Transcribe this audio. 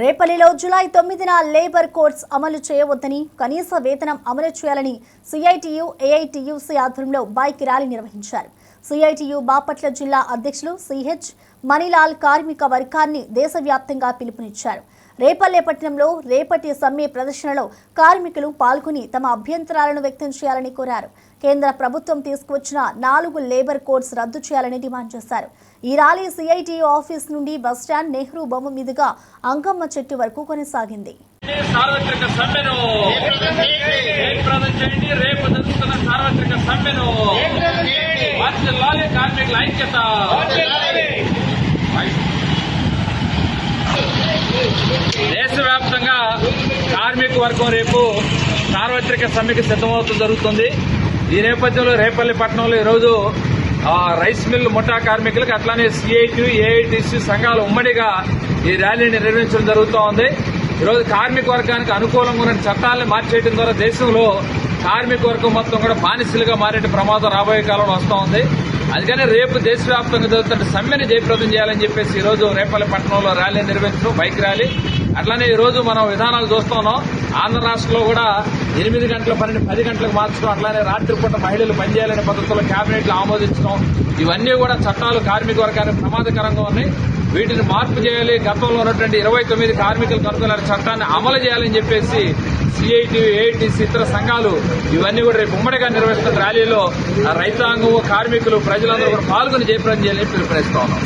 రేపల్లిలో July తొమ్మిదిన labour codes అమలు చేయవద్దని కనీస వేతనం అమలు చేయాలని సిఐటియు ఏఐటియుసి ఆధ్వర్యంలో బైక్ ర్యాలీ నిర్వహించారు. సిఐటియు బాపట్ల జిల్లా అధ్యక్షులు సిహెచ్ మణిలాల్ కార్మిక వర్గాన్ని దేశవ్యాప్తంగా పిలుపునిచ్చారు. రేపల్లేపట్నంలో రేపటి సమ్మె ప్రదర్శనలో కార్మికులు పాల్గొని తమ అభ్యంతరాలను వ్యక్తం చేయాలని కోరారు. కేంద్ర ప్రభుత్వం తీసుకువచ్చిన నాలుగు లేబర్ కోడ్స్ రద్దు చేయాలని డిమాండ్ చేశారు. ఈ ర్యాలీ సిఐటి ఆఫీస్ నుండి బస్టాండ్ నెహ్రూ బొమ్మ మీదుగా అంకమ్మ చెట్టు వరకు కొనసాగింది. సార్వత్రిక సమ్మెను చేయండి? రేపు జరుగుతున్న సార్వత్రిక సమ్మెను కార్మికుల ఐక్యత. దేశవ్యాప్తంగా కార్మిక వర్గం రేపు సార్వత్రిక సమ్మెకి సిద్దమవుతూ జరుగుతుంది. ఈ నేపథ్యంలో రేపల్లి పట్టణంలో ఈరోజు రైస్ మిల్ ముఠా కార్మికులకు అట్లానే సిఐటి ఏఐటిసి సంఘాలు ఉమ్మడిగా ఈ ర్యాలీని నిర్వహించడం జరుగుతూ ఉంది. ఈరోజు కార్మిక వర్గానికి అనుకూలంగా ఉన్న చట్టాలను మార్చేయడం ద్వారా దేశంలో కార్మిక వర్గం మొత్తం కూడా బానిసలుగా మారే ప్రమాదం రాబోయే కాలంలో వస్తూ ఉంది. అందుకని రేపు దేశవ్యాప్తంగా జరుగుతున్న సమ్మెని జయప్రదం చేయాలని చెప్పేసి ఈ రోజు రేపల్లి పట్టణంలో ర్యాలీ నిర్వహించడం బైక్ ర్యాలీ. అట్లానే ఈ రోజు మనం విధానాలు చూస్తున్నాం. ఆంధ్ర రాష్ట్రంలో కూడా ఎనిమిది గంటల పన్నెండు పది గంటలకు మార్చడం అట్లానే రాత్రిపూట మహిళలు పనిచేయాలనే పద్ధతిలో కేబినెట్లు ఆమోదించడం. ఇవన్నీ కూడా చట్టాలు కార్మిక వర్గానికి ప్రమాదకరంగా ఉన్నాయి. వీటిని మార్పు చేయాలి. గతంలో ఉన్నటువంటి ఇరవై తొమ్మిది కార్మికులకు అనుకున్న చట్టాన్ని అమలు చేయాలని చెప్పేసి సిఐటి ఏఐటిసి ఇతర సంఘాలు ఇవన్నీ కూడా రేపు ఉమ్మడిగా నిర్వహిస్తున్న ర్యాలీలో రైతాంగం కార్మికులు ప్రజలందరూ కూడా పాల్గొని జయప్రదం చేయాలని పిలుపునిస్తా ఉన్నాం